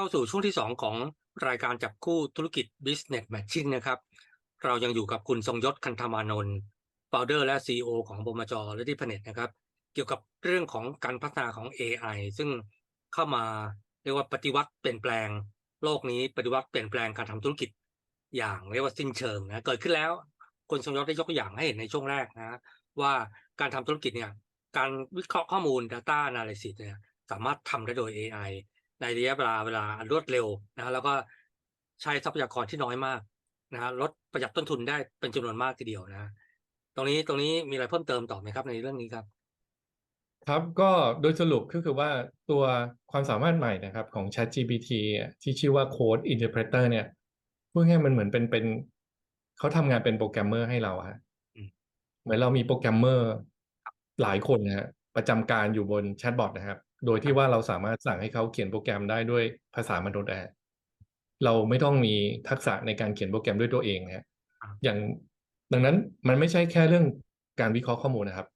เข้าสู่ช่วงที่ 2 ของรายการจับคู่ธุรกิจ Business Matching นะครับ เรายังอยู่กับคุณทรงยศคันธามานนท์ founder และ CEO ของบมจและที่ Planet นะครับ เกี่ยวกับเรื่องของการพัฒนาของ AI ซึ่งเข้ามาเรียกว่าปฏิวัติเปลี่ยนแปลง โลกนี้ปฏิวัติเปลี่ยนแปลงการทำธุรกิจ อย่างเรียกว่าสิ้นเชิงนะเกิดขึ้นแล้วคุณทรงยศได้ยกตัวอย่างให้เห็นในช่วงแรกนะว่าการทำธุรกิจเนี่ยการวิเคราะห์ข้อมูล Data Analysis เนี่ยสามารถทำได้โดย AI ในระยะเวลาเวลารวดเร็วนะฮะแล้วก็ใช้ทรัพยากรที่น้อยมากนะฮะลดประหยัดต้นทุนได้เป็นจำนวนมากทีเดียวนะตรงนี้ตรงนี้มีอะไรเพิ่มเติมต่อไหมครับในเรื่องนี้ครับ ครับก็โดยสรุปก็คือว่าตัวความสามารถใหม่นะครับของ ChatGPT อะที่ชื่อว่า Code Interpreter เนี่ยพูดง่ายๆมันเหมือนเป็นเป็นเขาทำงานเป็นโปรแกรมเมอร์ให้เราฮะอืมเหมือนเรามีโปรแกรมเมอร์หลายคนนะฮะประจำการอยู่บนแชทบอทนะครับ โดยที่ว่าเราสามารถสั่งให้เขาเขียนโปรแกรมได้ด้วยภาษามนุษย์นะฮะเราไม่ต้องมีทักษะในการเขียนโปรแกรมด้วยตัวเองนะฮะอย่างดังนั้นมันไม่ใช่แค่เรื่องการวิเคราะห์ข้อมูลนะครับ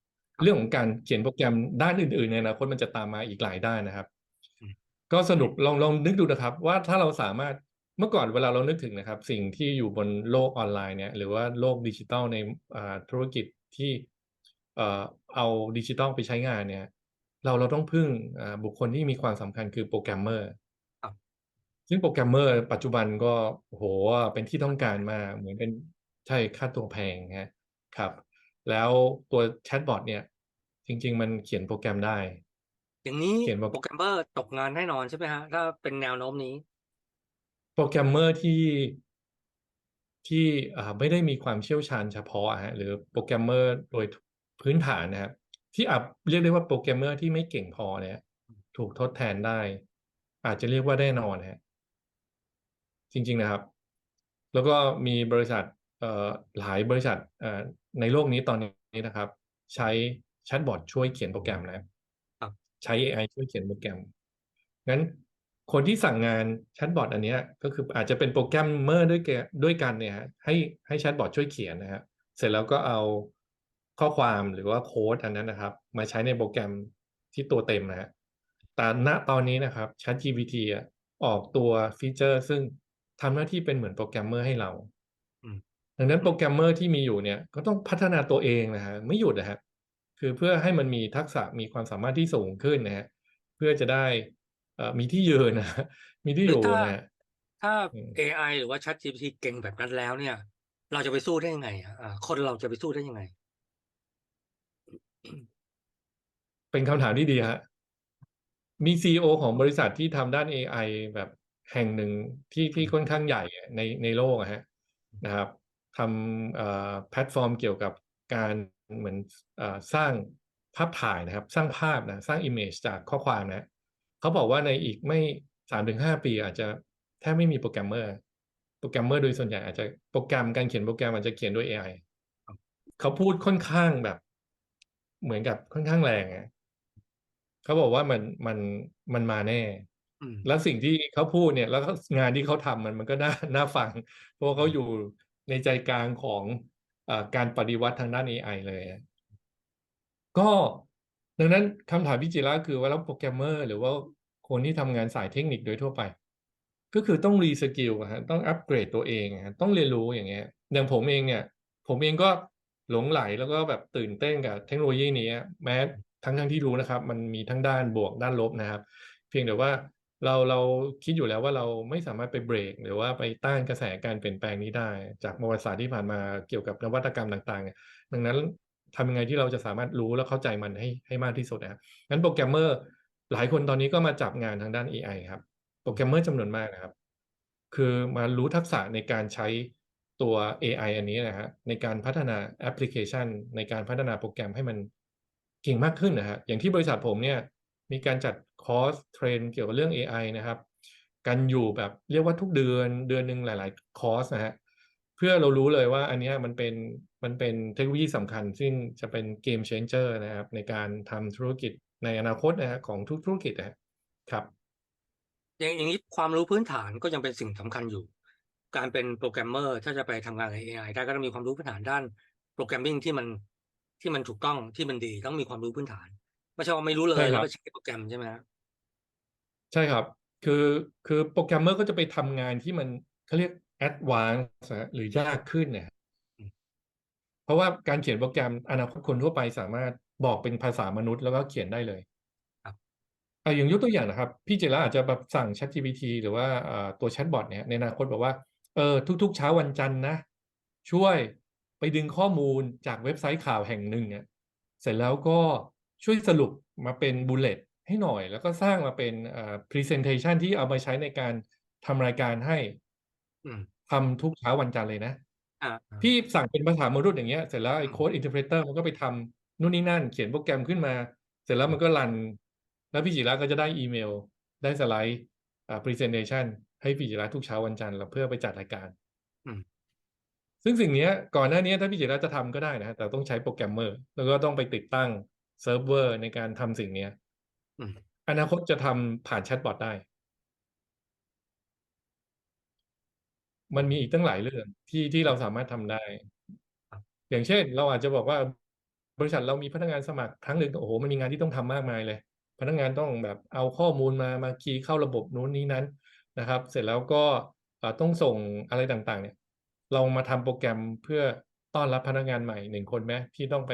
เรื่องของการเขียนโปรแกรมด้านอื่นๆในอนาคตมันจะตามมาอีกหลายด้านนะครับอืมก็สรุปลองลองนึกดูนะครับ ว่าถ้าเราสามารถเมื่อก่อนเวลาเรานึกถึงนะครับ สิ่งที่อยู่บนโลกออนไลน์เนี่ยหรือว่าโลกดิจิทัลในอ่าธุรกิจที่เอ่อเอาดิจิทัลไปใช้งานเนี่ย เราเราต้องพึ่งอ่าบุคคลที่มีความสำคัญคือโปรแกรมเมอร์ครับซึ่งโปรแกรมเมอร์ปัจจุบันก็โอ้โหเป็นที่ต้องการมากเหมือนเป็นใช่ค่าตัวแพงฮะครับ แล้วตัวแชทบอทเนี่ย จริง ๆ มันเขียนโปรแกรมได้ อย่างนี้เขียนโปรโปรแกรมเมอร์ตกงานแน่นอนใช่ไหมฮะ ถ้าเป็นแนวโน้มนี้ โปรแกรมเมอร์ที่ที่อ่าไม่ได้มีความเชี่ยวชาญเฉพาะอะฮะหรือโปรแกรมเมอร์โดยพื้นฐานนะครับ ที่อาจเรียกได้ว่าโปรแกรมเมอร์ที่ไม่เก่งพอเนี่ยถูกทดแทนได้ อาจจะเรียกว่าแน่นอนฮะจริง ๆนะครับ แล้วก็มีบริษัทเอ่อหลายบริษัทเอ่อในโลกนี้ตอนนี้นะครับ ใช้แชทบอทช่วยเขียนโปรแกรมนะครับครับใช้ AI ช่วยเขียนโปรแกรมงั้นคนที่สั่งงานแชทบอทอันเนี้ยก็คืออาจจะเป็นโปรแกรมเมอร์ด้วยแกด้วยกันเนี่ยฮะให้ให้แชทบอทช่วยเขียนนะฮะเสร็จแล้วก็เอา ข้อความหรือว่าโค้ดอันนั้นนะครับ มาใช้ในโปรแกรมที่ตัวเต็มนะฮะแต่ณตอนนี้นะครับ ChatGPT อะออกตัวฟีเจอร์ ซึ่งทำหน้าที่เป็นเหมือนโปรแกรมเมอร์ให้เราอืมดังนั้นโปรแกรมเมอร์ที่มีอยู่เนี่ย ก็ต้องพัฒนาตัวเองนะฮะไม่หยุดนะฮะคือเพื่อให้มันมีทักษะมีความสามารถที่สูงขึ้นนะฮะเพื่อจะได้เอ่อมีที่ยืนนะฮะมีที่หอรือยู่ถ้านะฮะถ้าอืม AI หรือว่า ChatGPT เก่งแบบนั้นแล้วเนี่ย เราจะไปสู้ได้ยังไงอะอ่าคนเราจะไปสู้ได้ยังไง เป็นคำถามที่ดีฮะมีซีอของบริษัทที่ทำด้าน AI แบบแห่งหนึ่งที่ที่ค่อนข้างใหญ่ในในโลกอะฮะนะครับทำเอ่อแพลตฟอร์มเกี่ยวกับการเหมือนเอ่อสร้างภาพถ่ายนะครับ สร้างภาพนะสร้าง image จากข้อความนะเขาบอกว่าในอีกไม่สามถึงห้าปีอาจจะแทบไม่มีโปรแกรมเมอร์ โปรแกรมเมอร์โดยส่วนใหญ่อาจจะโปรแกรมการเขียนโปรแกรมอาจจะเขียนด้วย AI เขาพูดค่อนข้างแบบ เหมือนกับค่อนข้างแรงอะเขาบอกว่ามันมันมันมาแน่อืมแล้วสิ่งที่เขาพูดเนี่ย แล้วก็งานที่เขาทำมันมันก็น่าน่าฟัง เพราะว่าเขาอยู่ในใจกลางของเอ่อการปฏิวัติทางด้าน AI เลยอะก็ดังนั้นคำถามพี่จิระคือว่าแล้วโปรแกรมเมอร์ หรือว่าคนที่ทำงานสายเทคนิคโดยทั่วไป ก็คือต้องรีสกิลอะฮะต้องอัปเกรดตัวเองอะฮะต้องเรียนรู้อย่างเงี้ยอย่างผมเองเนี่ย ผมเองก็ หลงไหลแล้วก็แบบตื่นเต้นกับเทคโนโลยีนี้ แม้ทั้งทั้งที่รู้นะครับ มันมีทั้งด้านบวกด้านลบนะครับ เพียงแต่ว่าเราเราคิดอยู่แล้วว่าเราไม่สามารถไปเบรก หรือว่าไปต้านกระแสการเปลี่ยนแปลงนี้ได้ จากประวัติศาสตร์ที่ผ่านมาเกี่ยวกับนวัตกรรมต่างๆ ดังนั้นทำยังไงที่เราจะสามารถรู้และเข้าใจมันให้ให้มากที่สุดนะครับงั้นโปรแกรมเมอร์หลายคนตอนนี้ก็มาจับงานทางด้าน AI ครับ โปรแกรมเมอร์จำนวนมากนะครับ คือมารู้ทักษะในการใช้ ตัว AI อันนี้นะฮะในการพัฒนาแอปพลิเคชัน ในการพัฒนาโปรแกรมให้มันเก่งมากขึ้นนะฮะอย่างที่บริษัทผมเนี่ยมีการจัดคอร์สเทรนเกี่ยวกับเรื่อง AI นะครับกันอยู่แบบเรียกว่าทุกเดือนเดือนหนึ่งหลาย ๆ คอร์สนะฮะเพื่อเรารู้เลยว่าอันนี้มันเป็นมันเป็นเทคโนโลยีสำคัญ ซึ่งจะเป็นเกม changer นะครับในการทำธุรกิจในอนาคตนะฮะของทุกธุรกิจนะครับอย่างอย่างนี้ความรู้พื้นฐานก็ยังเป็นสิ่งสำคัญอยู่ การเป็นโปรแกรมเมอร์ถ้าจะไปทำงานกับ AI ได้ก็ต้องมีความรู้พื้นฐานด้านโปรแกรมมิ่งที่มันที่มันถูกต้องที่มันดีต้องมีความรู้พื้นฐานไม่ใช่ว่าไม่รู้เลยใช่คแล้รัวบก็ใช้โปรแกรมใช่ไหมฮะใช่ครับ คือคือโปรแกรมเมอร์ก็จะไปทำงานที่มันเขาเรียกแอดวานซ์หรือยากขึ้นเนี่ยอืมเพราะว่าการเขียนโปรแกรมอนาคตคนทั่วไปสามารถบอกเป็นภาษามนุษย์แล้วก็เขียนได้เลยครับอะอย่างยกตัวอย่างนะครับ พี่เจระอาจจะแบบสั่ง ChatGPT หรือว่าอ่าตัวแชทบอทเนี่ยในอนาคตบอกว่า เออทุกๆเช้าวันจันทร์นะ ช่วยไปดึงข้อมูลจากเว็บไซต์ข่าวแห่งหนึ่งเนี่ยเสร็จแล้วก็ช่วยสรุปมาเป็นบูลเลตให้หน่อย แล้วก็สร้างมาเป็นอ่า presentation ที่เอามาใช้ในการทำรายการให้อืมทำทุกเช้าวันจันทร์เลยนะอ่าอ่าพี่สั่งเป็นภาษามนุษย์อย่างเงี้ยเสร็จแล้วไอ้อืมโค้ดอินเทอร์เพรเตอร์มันก็ไปทำนู่นนี่นั่น เขียนโปรแกรมขึ้นมา เสร็จแล้วมันก็รัน แล้วพี่จิระก็จะได้อีเมล ได้สไลด์อ่า presentation ให้พี่จิระทุกเช้าวันจันทร์แล้วเพื่อไปจัดรายการอืมซึ่งสิ่งเนี้ยก่อนหน้านี้ถ้าพี่จิระจะทำก็ได้นะแต่ต้องใช้โปรแกรมเมอร์ แล้วก็ต้องไปติดตั้งเซิร์ฟเวอร์ในการทำสิ่งเนี้ยอืมอนาคตจะทำผ่านแชทบอทได้ มันมีอีกตั้งหลายเรื่องที่ที่เราสามารถทำได้ครับอย่างเช่น เราอาจจะบอกว่าบริษัทเรามีพนักงานสมัครครั้งหนึ่งโอ้โหมันมีงานที่ต้องทำมากมายเลย พนักงานต้องแบบเอาข้อมูลมามาคีย์เข้าระบบนู้นนี้นั้น นะครับ เสร็จแล้วก็เอ่อต้องส่งอะไรต่างๆ เนี่ยเรามาทำโปรแกรมเพื่อต้อนรับพนักงานใหม่หนึ่งคนไหมที่ต้องไป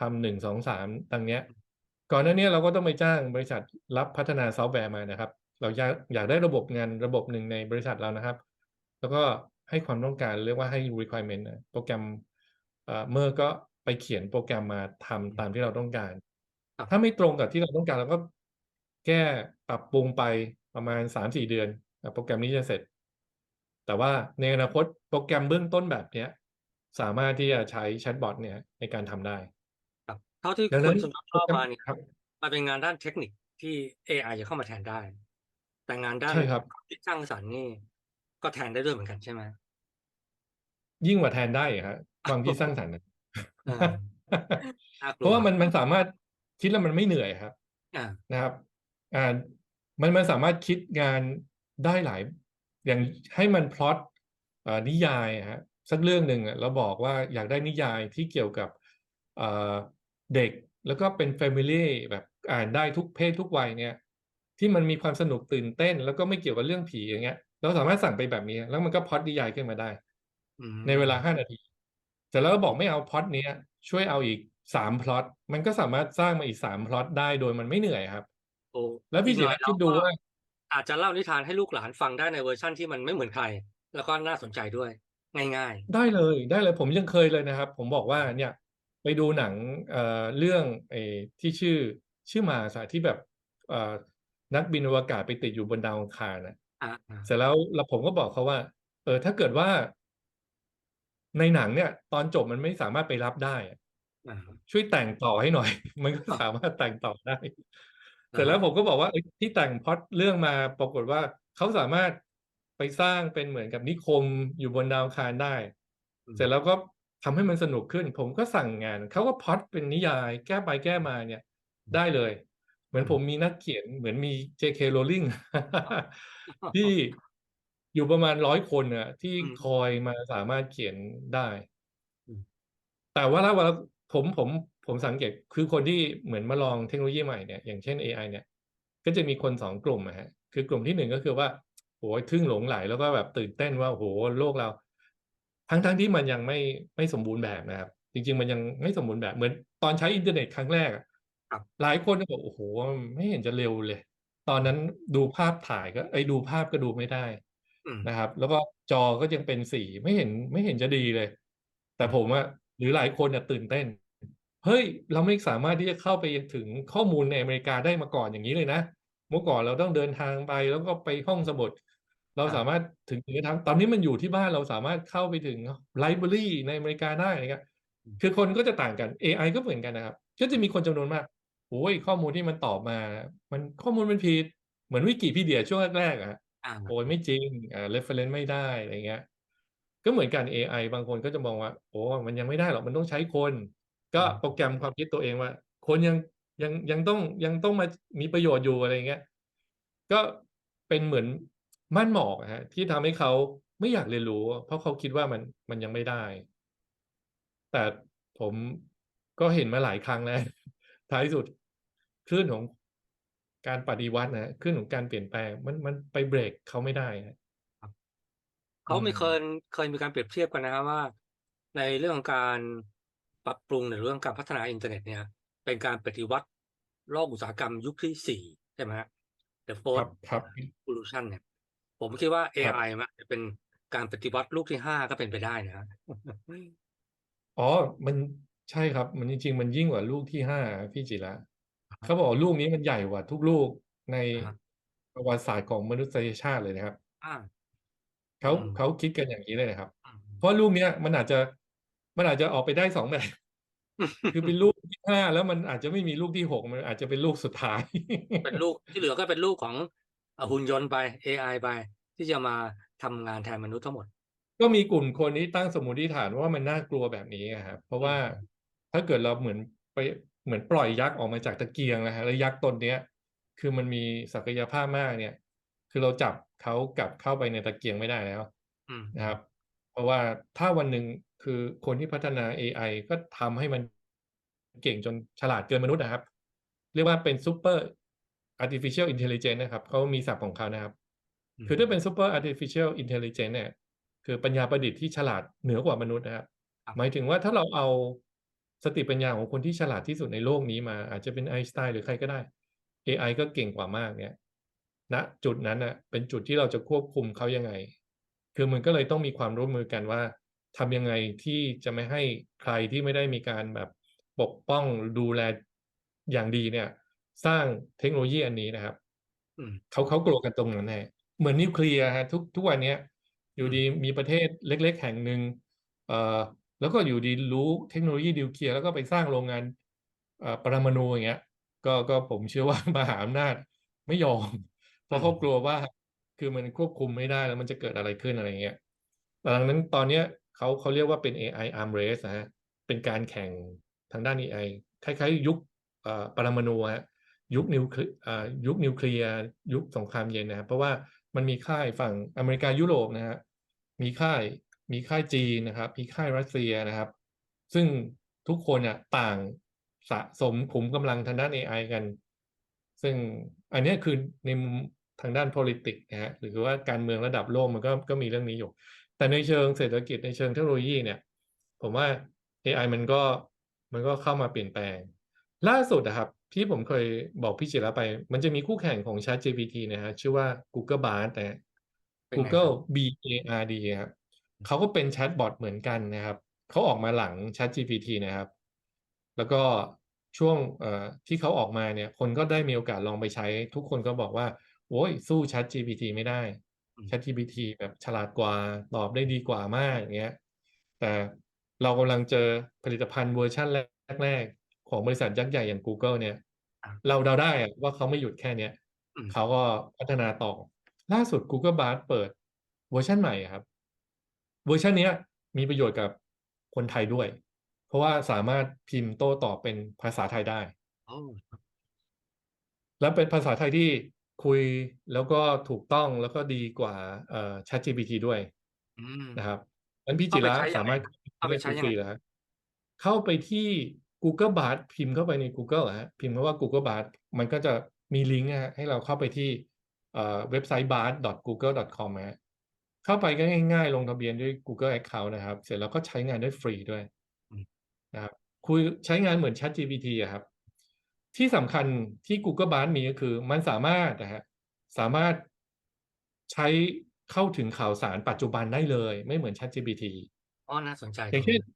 ทำหนึ่งสองสามตังเนี้ย ก่อนหน้านี้เราก็ต้องไปจ้างบริษัทรับพัฒนาซอฟต์แวร์มานะครับ เราอยากอยากได้ระบบงานระบบหนึ่งในบริษัทเรานะครับ แล้วก็ให้ความต้องการเรียกว่าให้ requirement นะโปรแกรมเอ่อเมื่อก็ไปเขียนโปรแกรมมาทำตามที่เราต้องการครับถ้าไม่ตรงกับที่เราต้องการเราก็แก้ปรับปรุงไป ประมาณสามสี่เดือนอะโปรแกรมนี้จะเสร็จ แต่ว่าในอนาคตโปรแกรมเบื้องต้นแบบเนี้ย สามารถที่จะใช้แชทบอทเนี่ยในการทำได้ ครับเท่าที่ดังคุนั้ณนสมยศโปรเล่าแกรมมาเนี่ยครับมันเป็นงานด้านเทคนิคที่ AI จะเข้ามาแทนได้ แต่งานด้านใช่ครับความคิดสร้างสรรค์นี่ก็แทนได้ด้วยเหมือนกันใช่ไหมยิ่งกว่าแทนได้อะฮะความคิดสร้างสรรค์นะอ่าน่ากเพลัวราะว่ามันมันสามารถคิดแล้วมันไม่เหนื่อยครับอ่านะครับ อ่า มันมันสามารถคิดงานได้หลาย อย่างให้มันพล็อตอ่านิยายอะฮะสักเรื่องหนึ่งอะเราบอกว่าอยากได้นิยายที่เกี่ยวกับอ่าเด็กแล้วก็เป็นแฟมิลี่แบบอ่านได้ทุกเพศทุกวัยเนี่ย ที่มันมีความสนุกตื่นเต้น แล้วก็ไม่เกี่ยวกับเรื่องผีอย่างเงี้ย เราสามารถสั่งไปแบบนี้ แล้วมันก็พล็อตนิยายขึ้นมาได้อืมในเวลาห้านาทีเสร็จแล้วก็บอกไม่เอาพล็อตเนี้ยช่วยเอาอีกสามพล็อตมันก็สามารถสร้างมาอีกสามพล็อตได้โดยมันไม่เหนื่อยครับ โอ้แล้วพี่อีกจิหน่อระยเราคิดดูก็ว่า อาจจะเล่านิทานให้ลูกหลานฟังได้ในเวอร์ชั่นที่มันไม่เหมือนใคร แล้วก็น่าสนใจด้วย ง่าย ได้เลยได้เลยผมยังเคยเลยนะครับ ผมบอกว่าเนี่ยไปดูหนังเอ่อเรื่องไอ้ที่ชื่อชื่อมาสที่แบบเอ่อนักบินอวกาศไปติดอยู่บนดาวอังคารนะๆ อ่าอ่าเสร็จแล้วแล้วผมก็บอกเขาว่า เออถ้าเกิดว่าในหนังเนี่ย ตอนจบมันไม่สามารถไปรับได้อะอ่าช่วยแต่งต่อให้หน่อย มันก็สามารถแต่งต่อได้ เสร็จแล้วผมก็บอกว่าเอ้ยที่แต่งพล็อตเรื่องมาปรากฏว่าเขาสามารถไปสร้างเป็นเหมือนกับนิคมอยู่บนดาวอังคารได้อืมเสร็จแล้วก็ทำให้มันสนุกขึ้น ผมก็สั่งงานเขาก็พล็อตเป็นนิยาย แก้ไปแก้มาเนี่ย ได้เลย เหมือนผมมีนักเขียนเหมือนมี J.K. Rowling ที่อยู่ประมาณร้อยคนน่ะที่อืมคอยมาสามารถเขียนได้อืมแต่ว่าถ้าว่าผมผม ผมสังเกตคือคนที่เหมือนมาลองเทคโนโลยีใหม่เนี่ยอย่างเช่น AI เนี่ย ก็จะมีคนสองกลุ่มอะฮะคือกลุ่มที่หนึ่งก็คือว่าโอ้ยทึ่งหลงไหลแล้วก็แบบตื่นเต้นว่าโอ้โหโลกเรา ทั้งทั้งที่มันยังไม่ไม่สมบูรณ์แบบนะครับ จริง ๆ มันยังไม่สมบูรณ์แบบเหมือนตอนใช้อินเทอร์เน็ตครั้งแรกอะครับหลายคนก็บอกโอ้โหไม่เห็นจะเร็วเลย ตอนนั้นดูภาพถ่ายก็ไอ้ยดูภาพก็ดูไม่ได้อืมนะครับ แล้วก็จอก็ยังเป็นสีไม่เห็นไม่เห็นจะดีเลย แต่ผมอะหรือหลายคนอะตื่นเต้น เฮ้ย เราไม่สามารถที่จะเข้าไปถึงข้อมูลในอเมริกาได้มาก่อนอย่างนี้เลยนะ เมื่อก่อนเราต้องเดินทางไปแล้วก็ไปห้องสมุด เราครับสามารถถึงถึงทางตอนนี้มันอยู่ที่บ้านเราสามารถเข้าไปถึงไลบรารีในอเมริกาได้นะครับคือคนก็จะต่างกัน AI ก็เหมือนกันนะครับ ก็จะมีคนจำนวนมากโอ้ยข้อมูลที่มันตอบมา มันข้อมูลมันผิด เหมือนวิกิพีเดียช่วงแรกๆอะอ่าโอ้ยไม่จริงอ่า reference ไม่ได้อะไรเงี้ย ก็เหมือนกัน AI บางคนก็จะมองว่า โอ้มันยังไม่ได้หรอก มันต้องใช้คน ก็โปรแกรมความคิดตัวเองว่า คนยังยังยังต้องยังต้องมามีประโยชน์อยู่อะไรเงี้ย ก็เป็นเหมือนม่านหมอกฮะ ที่ทำให้เขาไม่อยากเรียนรู้ เพราะเขาคิดว่ามันมันยังไม่ได้ แต่ผมก็เห็นมาหลายครั้งแล้วท้ายสุดคลื่นของการปฏิวัตินะขึ้นของการเปลี่ยนแปลง มันมันไปเบรกเขาไม่ได้เขามีอืมเคยเคยมีการเปรียบเทียบกันนะครับว่า ในเรื่องของการ ปรับปรุงในเรื่องการพัฒนาอินเทอร์เน็ตเนี่ย เป็นการปฏิวัติโลกอุตสาหกรรมยุคที่สี่ใช่ไหมฮะ The ครั Fourth บครับ Revolution เนี่ย ผมคิดว่าครับ AI มันอาจจะเป็นการปฏิวัติลูกที่ห้าก็เป็นไปได้นะอ๋อ มันใช่ครับ มันจริง ๆ มันยิ่งกว่าลูกที่ห้าพี่จิระเขาบอกว่าลูกนี้มันใหญ่กว่าทุกลูกในอ่าฮะประวัติศาสตร์ของมนุษยชาติเลยนะครับอ่าเขาอืมเขาคิดกันอย่างนี้เลยนะครับอืมเพราะลูกเนี้ยมันอาจจะ มันอาจจะออกไปได้สองแบบคือเป็นลูกที่ห้าแล้วมันอาจจะไม่มีลูกที่หกมันอาจจะเป็นลูกสุดท้าย เป็นลูกที่เหลือก็เป็นลูกของเอ่อหุ่นยนต์ไป AI ไป ที่จะมาทำงานแทนมนุษย์ทั้งหมด ก็มีกลุ่มคนที่ตั้งสมมติฐานว่ามันน่ากลัวแบบนี้อะครับเพราะว่าถ้าเกิดเราเหมือนไปเหมือนปล่อยยักษ์ออกมาจากตะเกียงนะฮะแล้วยักษ์ตนเนี้ย คือมันมีศักยภาพมากเนี่ย คือเราจับเขากลับเข้าไปในตะเกียงไม่ได้แล้วอืมนะครับ เพราะว่าถ้าวันหนึ่งคือคนที่พัฒนา AI ก็ทำให้มันเก่งจนฉลาดเกินมนุษย์นะครับ เรียกว่าเป็น super artificial intelligence นะครับเขามีศัพท์ของเขานะครับมคือถ้าเป็น super artificial intelligence เนี่ย คือปัญญาประดิษฐ์ที่ฉลาดเหนือกว่ามนุษย์นะครับครับ หมายถึงว่าถ้าเราเอาสติปัญญาของคนที่ฉลาดที่สุดในโลกนี้มา อาจจะเป็นไอน์สไตน์หรือใครก็ได้ AI ก็เก่งกว่ามากเนี่ยณจุดนั้นน่ะเป็นจุดที่เราจะควบคุมเขายังไง คือมันก็เลยต้องมีความร่วมมือกันว่าทำยังไงที่จะไม่ให้ใครที่ไม่ได้มีการแบบปกป้องดูแลอย่างดีเนี่ย สร้างเทคโนโลยีอันนี้นะครับอืมเขาเขากลัวกันตรงนั้นแน่เหมือนนิวเคลียร์ฮะทุกทุกวันเนี้ยอยู่ดีมีประเทศเล็ก ๆ แห่งหนึ่งเอ่อแล้วก็อยู่ดีรู้เทคโนโลยีนิวเคลียร์แล้วก็ไปสร้างโรงงานเอ่อปรมาณูอย่างเงี้ย ก็ก็ผมเชื่อว่ามหาอำนาจไม่ยอม เพราะเขากลัวว่า คือมันควบคุมไม่ได้แล้วมันจะเกิดอะไรขึ้นอะไรเงี้ยดังนั้นตอนเนี้ยเขาเขาเรียกว่าเป็น AI arm race นะฮะ เป็นการแข่งทางด้าน AI คล้ายๆ ยุคปรมาณูฮะยุคนิวเคลียร์ยุคนิวเคลียร์ยุคสงครามเย็นนะครับเพราะว่ามันมีค่ายฝั่งอเมริกายุโรปนะฮะมีค่ายมีค่ายจีนนะครับ มีค่ายรัสเซียนะครับ ซึ่งทุกคนอะต่างสะสมขุมกำลังทางด้าน AI กัน ซึ่งอันนี้คือใน ทางด้าน politics นะฮะหรือว่าการเมืองระดับโลกมันก็ก็มีเรื่องนี้อยู่ แต่ในเชิงเศรษฐกิจในเชิงเทคโนโลยีเนี่ย ผมว่า AI มันก็มันก็เข้ามาเปลี่ยนแปลง ล่าสุดนะครับ ที่ผมเคยบอกพี่จิระไป มันจะมีคู่แข่งของ ChatGPT นะฮะชื่อว่า Google Bard นะฮะเป็นไง Google ครับ B A R D ครับเขาก็เป็นแชทบอทเหมือนกันนะครับเขาออกมาหลัง ChatGPT นะครับ แล้วก็ช่วงเอ่อที่เขาออกมาเนี่ย คนก็ได้มีโอกาสลองไปใช้ ทุกคนก็บอกว่า โอ้ยสู้ ChatGPT ไม่ได้อืม ChatGPT แบบฉลาดกว่าตอบได้ดีกว่ามากอย่างเงี้ย แต่เรากำลังเจอผลิตภัณฑ์เวอร์ชันแรกๆ ของบริษัทยักษ์ใหญ่อย่าง Google เนี่ยอะเราเดาได้อะว่าเขาไม่หยุดแค่เนี้ยอืมเขาก็พัฒนาต่อ ล่าสุด Google Bard เปิดเวอร์ชันใหม่อะครับ เวอร์ชันเนี้ยมีประโยชน์กับคนไทยด้วย เพราะว่าสามารถพิมพ์โต้ตอบเป็นภาษาไทยได้โอ้และเป็นภาษาไทยที่ คุยแล้วก็ถูกต้องแล้วก็ดีกว่าเอ่อ ChatGPT ด้วยอืมนะครับนั้นพี่เข้าจิไประใช้ยังไงสามารถเข้าไปใช้ยังไง ฟรีๆแล้วครับเข้าไปที่ Google Bard พิมพ์เข้าไปใน Google อะฮะพิมพ์คำว่า Google Bard มันก็จะมีลิงก์อะฮะให้เราเข้าไปที่เอ่อเว็บไซต์ bard.google.com ฮะเข้าไปก็ง่ายๆ ลงทะเบียนด้วย Google Account นะครับ เสร็จแล้วก็ใช้งานได้ฟรีด้วยอืม นะครับคุยใช้งานเหมือน ChatGPT อะครับ ที่สำคัญที่ Google Bard มีก็คือ มันสามารถนะฮะสามารถใช้เข้าถึงข่าวสารปัจจุบันได้เลย ไม่เหมือน ChatGPT อ๋อน่าสนใจอย่างตรเช่นนี้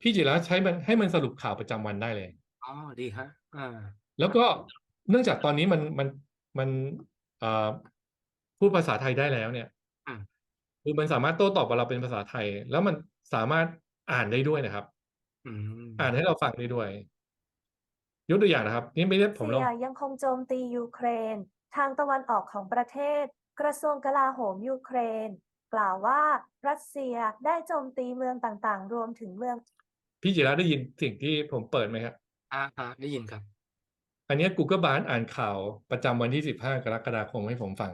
พี่จิระใช้มันให้มันสรุปข่าวประจำวันได้เลย อ๋อดีฮะอ่าแล้วก็เนื่องจากตอนนี้มันมันมันเอ่อพูดภาษาไทยได้แล้วเนี่ยอืมคือมันสามารถโต้ตอบกับเราเป็นภาษาไทย แล้วมันสามารถอ่านได้ด้วยนะครับอืมอ่านให้เราฟังได้ด้วย ยกตัวอย่างนะครับ นี่ไม่ได้ผมลองรัสเซียยังคงโจมตียูเครน ทางตะวันออกของประเทศ กระทรวงกลาโหมยูเครน กล่าวว่ารัสเซียได้โจมตีเมืองต่างๆ รวมถึงเมือง พี่จิระได้ยินสิ่งที่ผมเปิดไหมครับอ่าอ่าได้ยินครับ อันเนี้ย Google Bard อ่านข่าวประจำวันที่15กรกฎาคมให้ผมฟัง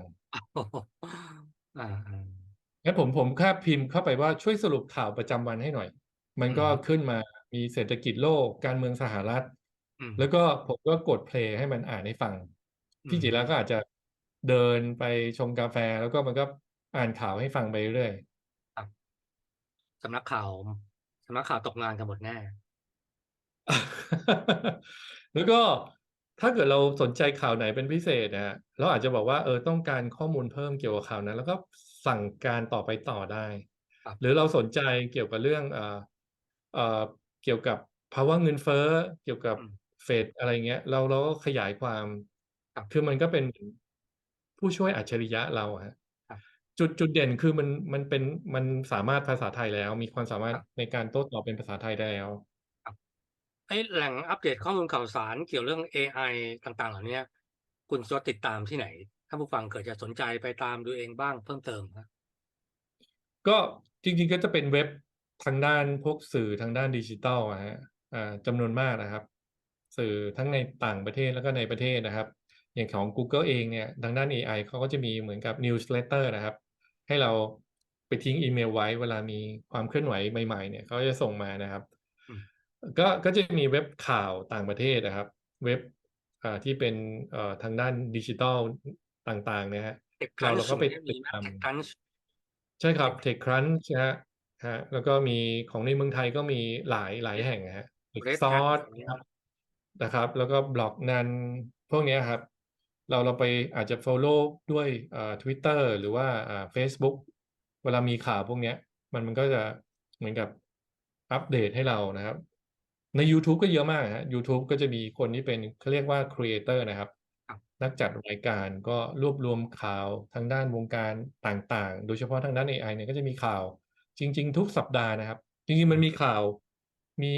อ่าอ่างั้นผมผมแค่พิมพ์เข้าไปว่าช่วยสรุปข่าวประจำวันให้หน่อย มันก็อืมขึ้นมามีเศรษฐกิจโลก การเมืองสหรัฐอืม แล้วก็ผมก็กดเพลย์ให้มันอ่านให้ฟังพี่อืมจิระก็อาจจะเดินไปชงกาแฟแล้วก็มันก็อ่านข่าวให้ฟังไปเรื่อยครับสำนักข่าวสำนักข่าวตกงานกันหมดแน่ แล้วก็ถ้าเกิดเราสนใจข่าวไหนเป็นพิเศษนะฮะเราอาจจะบอกว่าเออต้องการข้อมูลเพิ่มเกี่ยวกับข่าวนั้น แล้วก็สั่งการต่อไปต่อได้ครับหรือเราสนใจเกี่ยวกับเรื่องเอ่อเอ่อเกี่ยวกับภาวะเงินเฟ้อ เกี่ยวกับอืม เฟดอะไรเงี้ย เราเราก็ขยายความครับคือมันก็เป็นผู้ช่วยอัจฉริยะเราอะฮะครับจุดจุดเด่นคือมันมันเป็นมันสามารถภาษาไทยแล้ว มีความสามารถครับในการโต้ตอบเป็นภาษาไทยได้แล้วไอ้แหล่งอัปเดตข้อมูลข่าวสารเกี่ยวเรื่อง AI ต่างๆ เหล่านี้คุณสวติดตามที่ไหน ถ้าผู้ฟังเกิดจะสนใจไปตามดูเองบ้างเพิ่มเติมครับก็จริงๆก็จะเป็นเว็บทางด้านพวกสื่อทางด้านดิจิทัลอะฮะอ่าจำนวนมากนะครับ สื่อทั้งในต่างประเทศแล้วก็ในประเทศนะครับ อย่างของ Google เองเนี่ยทางด้าน AI เขาก็จะมีเหมือนกับ newsletter นะครับ ให้เราไปทิ้งอีเมลไว้เวลามีความเคลื่อนไหวใหม่ๆเนี่ยเขาจะส่งมานะครับอืมก็ก็จะมีเว็บข่าวต่างประเทศนะครับ เว็บอ่าที่เป็นเอ่อทางด้านดิจิทัลต่างๆเนี่ยฮะเทคคเรารันเราก็ไปมีติดไหมตามเทคครันใช่ครับ TechCrunch นะฮะฮะแล้วก็มีของในเมืองไทยก็มีหลายหลายแห่งนะฮะ Red Hat Source อะไรเงี้นะยครับ นะครับ แล้วก็บล็อกนันพวกเนี้ยครับ เราเราไปอาจจะ follow ด้วยเอ่อ Twitter หรือว่าอ่า Facebook เวลามีข่าวพวกเนี้ยมันมันก็จะเหมือนกับอัปเดตให้เรานะครับ ใน YouTube ก็เยอะมากฮะ YouTube ก็จะมีคนที่เป็นเขาเรียกว่า Creator นะครับครับ นักจัดรายการก็รวบรวมข่าวทางด้านวงการต่างๆ โดยเฉพาะทางด้าน AI เนี่ยก็จะมีข่าว จริง ๆ ทุกสัปดาห์นะครับ จริงๆมันมีข่าวมี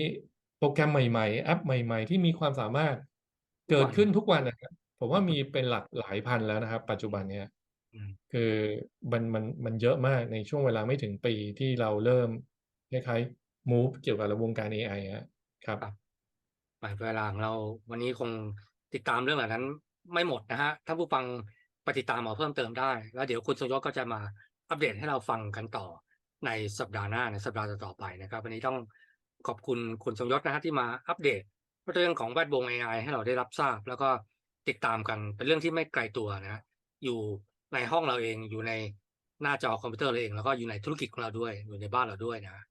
โปรแกรมใหม่ๆแอปใหม่ ๆ ที่มีความสามารถเกิดขึ้นทุกวันนะครับผมว่ามีเป็นหลักหลายพันแล้วนะครับ ปัจจุบันเนี้ยอืมคือมันมันมันเยอะมากในช่วงเวลาไม่ถึงปีที่เราเริ่มคล้ายๆ move เกี่ยวกับวงการ AI ฮะครับครับหมายเวลาของเราวันนี้คงติดตามเรื่องเหล่านั้นไม่หมดนะฮะถ้าผู้ฟังไปติดตามเอาเพิ่มเติมได้ แล้วเดี๋ยวคุณสมยศก็จะมาอัปเดตให้เราฟังกันต่อในสัปดาห์หน้าในสัปดาห์ต่อๆไปนะครับ วันนี้ต้อง ขอบคุณคุณสมยศนะฮะที่มาอัปเดตเรื่องของแวดวง AI ให้เราได้รับทราบ แล้วก็ติดตามกันเป็นเรื่องที่ไม่ไกลตัวนะฮะอยู่ในห้องเราเองอยู่ในหน้าจอคอมพิวเตอร์เราเองแล้วก็อยู่ในธุรกิจของเราด้วยอยู่ในบ้านเราด้วยนะ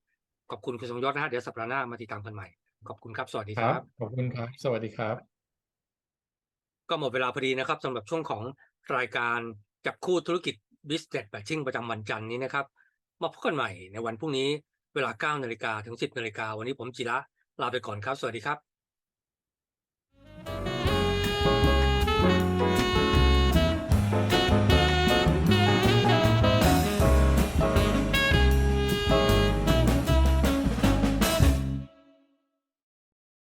ขอบคุณคุณสมยศนะฮะเดี๋ยวสัปดาห์หน้ามาติดตามกันใหม่ ขอบคุณครับ สวัสดีคครัรับบขอบคุณครับ สวัสดีครับ ก็หมดเวลาพอดีนะครับสำหรับช่วงของรายการจับคู่ธุรกิจ Business Matching ประจำวันจันทร์นี้นะครับ มาพบกันใหม่ในวันพรุ่งนี้ เวลา9นาฬิกาถึง 10นาฬิกาวันนี้ผมจิระลาไปก่อนครับ สวัสดีครับ